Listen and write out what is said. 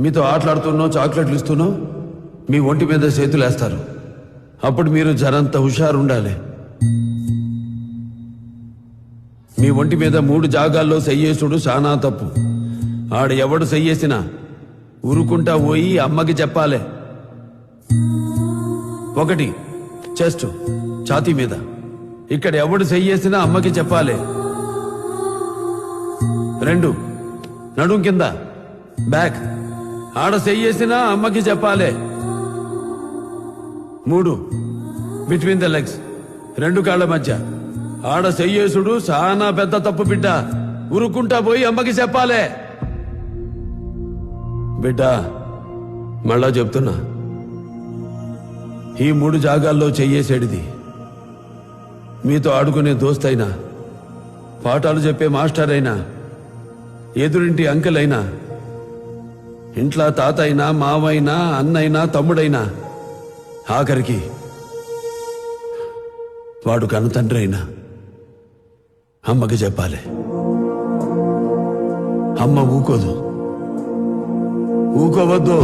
మీతో ఆటలాడుతున్నో చాక్లెట్లు ఇస్తూనో మీ ఒంటి మీద చేతులు వేస్తారు అప్పుడు మీరు జరంత హుషారు ఉండాలి మీ ఒంటి మీద మూడు జాగాల్లో సెయ్యేసుడు చాలా తప్పు. ఆడ ఎవడు సెయ్యేసినా ఉరుకుంటా పోయి అమ్మకి చెప్పాలి. ఒకటి చెస్ట్ ఛాతీ మీద. ఇక్కడ ఎవడు సెయ్యేసినా అమ్మకి చెప్పాలి. రెండు నడుం కింద. బ్యాక్. ఆడ చెయ్యేసినా అమ్మకి చెప్పాలి. మూడు. బిట్వీన్ ద లెగ్స్ రెండు కాళ్ళ మధ్య. ఆడ చెయ్యేసుడు చాలా పెద్ద తప్పు బిడ్డ. ఉరుక్కుంటా పోయి అమ్మకి చెప్పాలి. బిడ్డ మళ్ళా చెప్తున్నా. ఈ మూడు జాగాల్లో చెయ్యేసేడిది మీతో ఆడుకునే దోస్తైనా పాఠాలు చెప్పే మాస్టర్ అయినా ఎదురింటి అంకెల్ అయినా ఇంట్లో తాత అయినా మావైనా అన్నైనా తమ్ముడైనా. ఆఖరికి వాడు కన్న తండ్రి అయినా. అమ్మకి చెప్పాలి. అమ్మ ఊకోదు. ఊకోవద్దు.